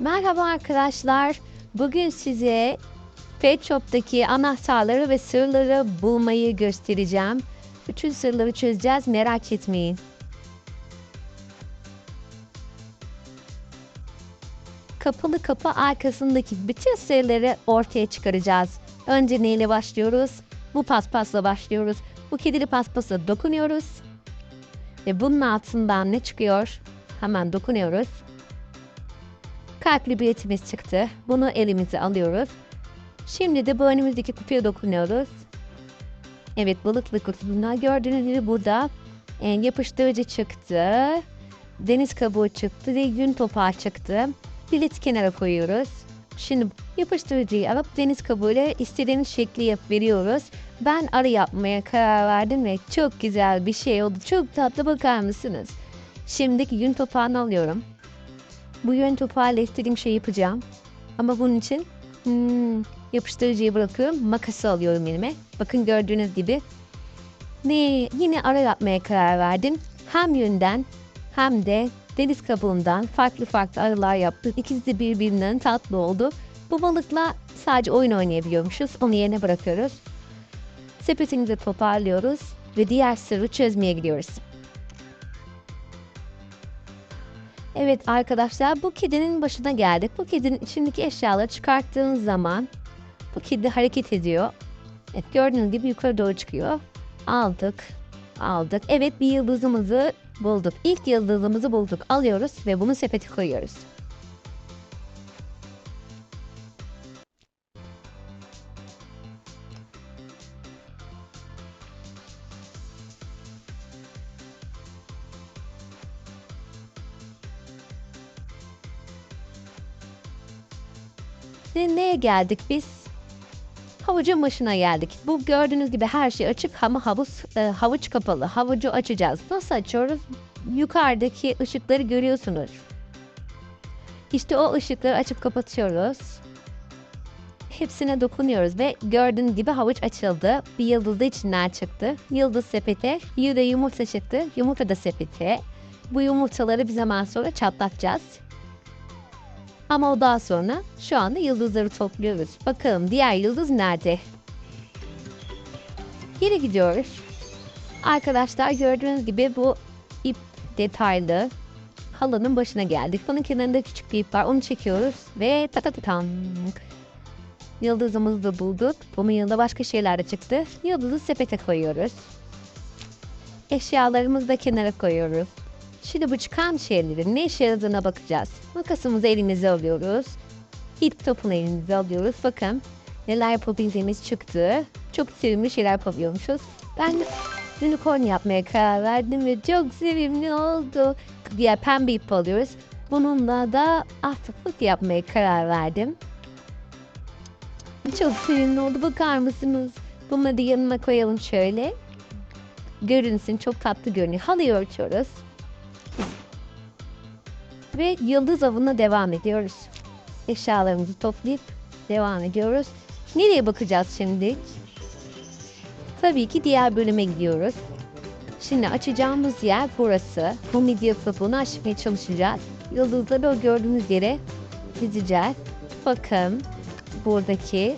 Merhaba arkadaşlar. Bugün size Pet Shop'taki anahtarları ve sırları bulmayı göstereceğim. Bütün sırları çözeceğiz merak etmeyin. Kapalı kapı arkasındaki bütün sırları ortaya çıkaracağız. Önce neyle başlıyoruz? Bu paspasla başlıyoruz. Bu kedili paspasa dokunuyoruz. Ve bunun altından ne çıkıyor? Hemen dokunuyoruz. Kalpli biletimiz çıktı. Bunu elimize alıyoruz. Şimdi de bu önümüzdeki kutuya dokunuyoruz. Evet balıklı kutusunda gördüğünüz gibi burada e, yapıştırıcı çıktı. Deniz kabuğu çıktı ve yün topağı çıktı. Bilet kenara koyuyoruz. Şimdi yapıştırıcıyı alıp deniz kabuğuyla istediğiniz şekli yap veriyoruz. Ben arı yapmaya karar verdim ve çok güzel bir şey oldu. Çok tatlı bakar mısınız? Şimdiki yün topağını alıyorum. Bu yön istediğim şey yapacağım. Ama bunun için hmm, yapıştırıcıyı bırakıyorum. Makası alıyorum elime. Bakın gördüğünüz gibi. Ne, yine ara yapmaya karar verdim. Hem yönden hem de deniz kabuğundan farklı farklı arılar yaptım. İkisi de birbirinden tatlı oldu. Bu balıkla sadece oyun oynayabiliyormuşuz. Onu yerine bırakıyoruz. Sepetimizi toparlıyoruz ve diğer sırrı çözmeye gidiyoruz. Evet arkadaşlar bu kedinin başına geldik. Bu kedinin içindeki eşyaları çıkarttığınız zaman bu kedi hareket ediyor. Evet gördüğünüz gibi yukarı doğru çıkıyor. Aldık. Aldık. Evet bir yıldızımızı bulduk. İlk yıldızımızı bulduk. Alıyoruz ve bunu sepete koyuyoruz. Ve neye geldik biz? Havucun başına geldik. Bu gördüğünüz gibi her şey açık ama havuz e, havuç kapalı. Havucu açacağız. Nasıl açıyoruz? Yukarıdaki ışıkları görüyorsunuz. İşte o ışıkları açıp kapatıyoruz. Hepsine dokunuyoruz ve gördüğünüz gibi havuç açıldı. Bir yıldız içinden çıktı. Yıldız sepete, bir yumurta çıktı. Yumurta da sepete. Bu yumurtaları bir zaman sonra çatlatacağız. Ama o daha sonra şu anda yıldızları topluyoruz. Bakalım diğer yıldız nerede? Geri gidiyoruz. Arkadaşlar gördüğünüz gibi bu ip detaylı halının başına geldik. Bunun kenarında küçük bir ip var. Onu çekiyoruz ve ta ta ta tam. Yıldızımızı da bulduk. Bunun yanında başka şeyler de çıktı. Yıldızı sepete koyuyoruz. Eşyalarımızı da kenara koyuyoruz. Bu çıkan şeylerin ne işe yaradığına bakacağız. Makasımızı elimize alıyoruz. İp topunu elimize alıyoruz. Bakın neler yapabildiğimiz çıktı. Çok sevimli şeyler yapabiliyormuşuz. Ben unicorn yapmaya karar verdim ve çok sevimli oldu. Diğer pembe ip alıyoruz. Bununla da ahtapot yapmaya karar verdim. Çok sevimli oldu. Bakar mısınız? Bunları da yanına koyalım şöyle. Görünsün. Çok tatlı görünüyor. Halıyı örtüyoruz ve yıldız avına devam ediyoruz. Eşyalarımızı toplayıp devam ediyoruz. Nereye bakacağız şimdi? Tabii ki diğer bölüme gidiyoruz. Şimdi açacağımız yer burası. Bu medya sapını açmaya çalışacağız. Yıldızları o gördüğünüz yere dizeceğiz. Bakın buradaki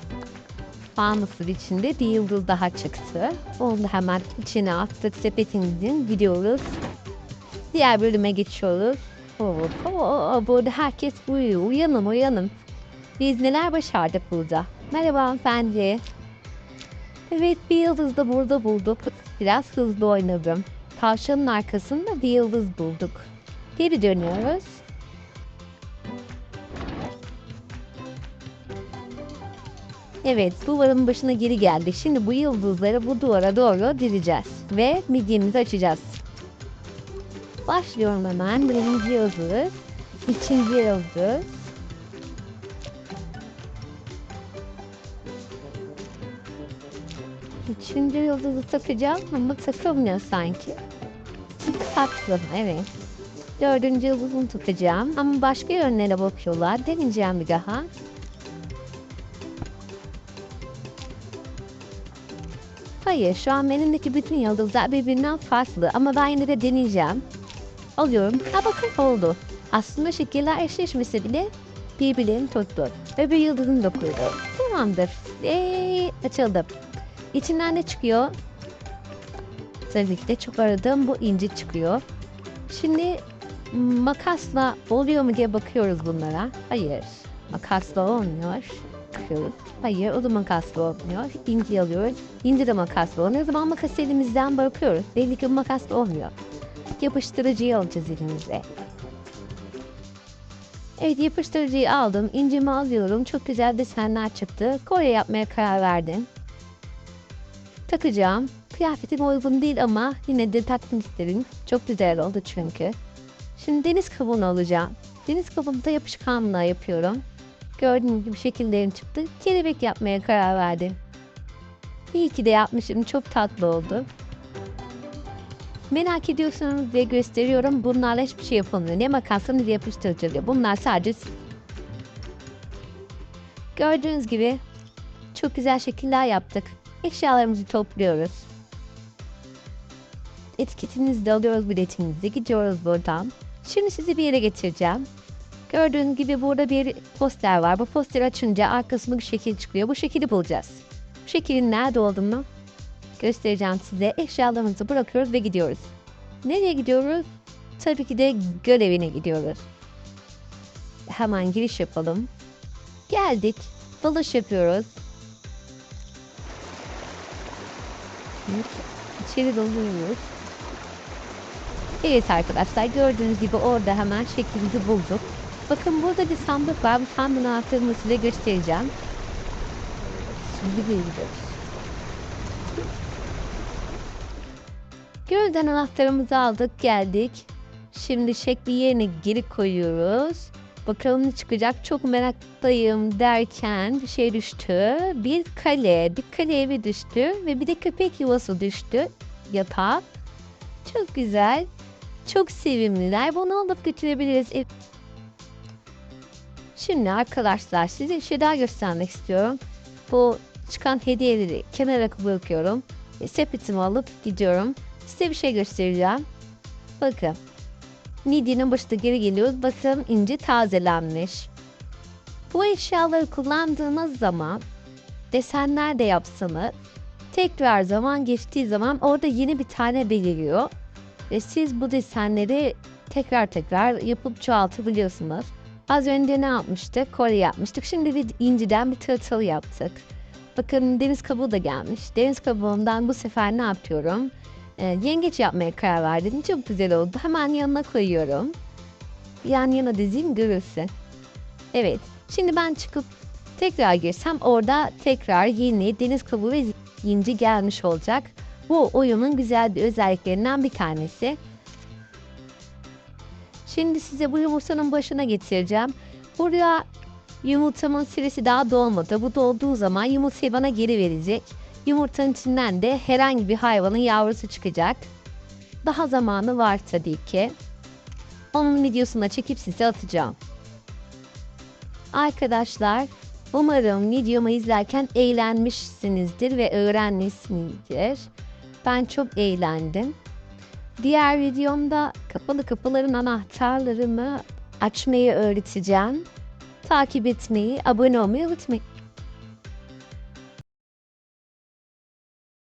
fanusun içinde bir yıldız daha çıktı. Onu da hemen içine attık sepetimizin gidiyoruz. Diğer bölüme geçiyoruz. Oo, oo, burada herkes uyuyor. Uyanın uyanın. Biz neler başardık burada? Merhaba hanımefendi. Evet bir yıldız da burada bulduk. Biraz hızlı oynadım. Tavşanın arkasında bir yıldız bulduk. Geri dönüyoruz. Evet duvarın başına geri geldik. Şimdi bu yıldızları bu duvara doğru dizeceğiz. Ve midyemizi açacağız. Başlıyorum hemen. Birinci yıldız. İkinci yıldız. Üçüncü yıldızı takacağım ama takılmıyor sanki. Taktım evet. Dördüncü yıldızını takacağım ama başka yönlere bakıyorlar. Deneyeceğim bir daha. Hayır şu an benimdeki bütün yıldızlar birbirinden farklı ama ben yine de deneyeceğim. Alıyorum. Ha bakın oldu. Aslında şekiller eşleşmese bile birbirlerini tuttu. Öbür yıldızını da. Tamamdır. Eee açıldı. İçinden ne çıkıyor? Tabii ki de çok aradığım bu inci çıkıyor. Şimdi makasla oluyor mu diye bakıyoruz bunlara. Hayır. Makasla olmuyor. Bakıyoruz. Hayır o da makasla olmuyor. İnci alıyoruz. İnci de makasla olmuyor. O zaman makas elimizden bakıyoruz. Belli ki makasla olmuyor. Yapıştırıcıyı alacağız elimize. Evet yapıştırıcıyı aldım. İncimi alıyorum. Çok güzel desenler çıktı. Kolye yapmaya karar verdim. Takacağım. Kıyafetime uygun değil ama yine de takmak isterim. Çok güzel oldu çünkü. Şimdi deniz kabuğunu alacağım. Deniz kabuğunu da yapışkanla yapıyorum. Gördüğünüz gibi şekillerim çıktı. Kelebek yapmaya karar verdim. İyi ki de yapmışım. Çok tatlı oldu. Merak ediyorsanız diye gösteriyorum. Bunlarla hiçbir şey yapılmıyor. Ne makasla ne de yapıştırıcı. Bunlar sadece Gördüğünüz gibi çok güzel şekiller yaptık. Eşyalarımızı topluyoruz. Etiketinizi de alıyoruz, biletimizi gidiyoruz buradan. Şimdi sizi bir yere getireceğim. Gördüğünüz gibi burada bir poster var. Bu posteri açınca arkasında bir şekil çıkıyor. Bu şekili bulacağız. Bu şekilin nerede olduğunu göstereceğim size. Eşyalarımızı bırakıyoruz ve gidiyoruz. Nereye gidiyoruz? Tabii ki de görevine gidiyoruz. Hemen giriş yapalım. Geldik. Dalış yapıyoruz. İçeri dalıyoruz. Evet arkadaşlar gördüğünüz gibi orada hemen şeklimizi bulduk. Bakın burada bir sandık var. Bu sandığın anahtarını size göstereceğim. Şimdi geliyoruz. Gözden anahtarımızı aldık geldik. Şimdi şekli yerine geri koyuyoruz. Bakalım ne çıkacak çok meraklıyım derken bir şey düştü. Bir kale, bir kale evi düştü ve bir de köpek yuvası düştü yatağa. Çok güzel. Çok sevimliler. Bunu alıp götürebiliriz. ev- Şimdi arkadaşlar size bir şey daha göstermek istiyorum. Bu çıkan hediyeleri kenara bırakıyorum. E, sepetimi alıp gidiyorum. Size bir şey göstereceğim. Bakın. Midye'nin başında geri geliyoruz. Bakın ince tazelenmiş. Bu eşyaları kullandığınız zaman desenler de yapsanız tekrar zaman geçtiği zaman orada yeni bir tane beliriyor. Ve siz bu desenleri tekrar tekrar yapıp çoğaltabiliyorsunuz. Az önce ne yapmıştık? Kolye yapmıştık. Şimdi bir inciden bir tırtıl yaptık. Bakın deniz kabuğu da gelmiş. Deniz kabuğundan bu sefer ne yapıyorum? Ee, yengeç yapmaya karar verdim. Çok güzel oldu. Hemen yanına koyuyorum. Yan yana dizeyim görülsün. Evet. Şimdi ben çıkıp tekrar girsem orada tekrar yeni deniz kabuğu ve inci gelmiş olacak. Bu oyunun güzel bir özelliklerinden bir tanesi. Şimdi size bu yumurtanın başına getireceğim. Buraya yumurtamın süresi daha dolmadı. Bu dolduğu zaman yumurtayı bana geri verecek. Yumurtanın içinden de herhangi bir hayvanın yavrusu çıkacak. Daha zamanı var tabii ki. Onun videosunu çekip size atacağım. Arkadaşlar umarım videomu izlerken eğlenmişsinizdir ve öğrenmişsinizdir. Ben çok eğlendim. Diğer videomda kapalı kapıların anahtarlarımı açmayı öğreteceğim. Takip etmeyi, abone olmayı unutmayın.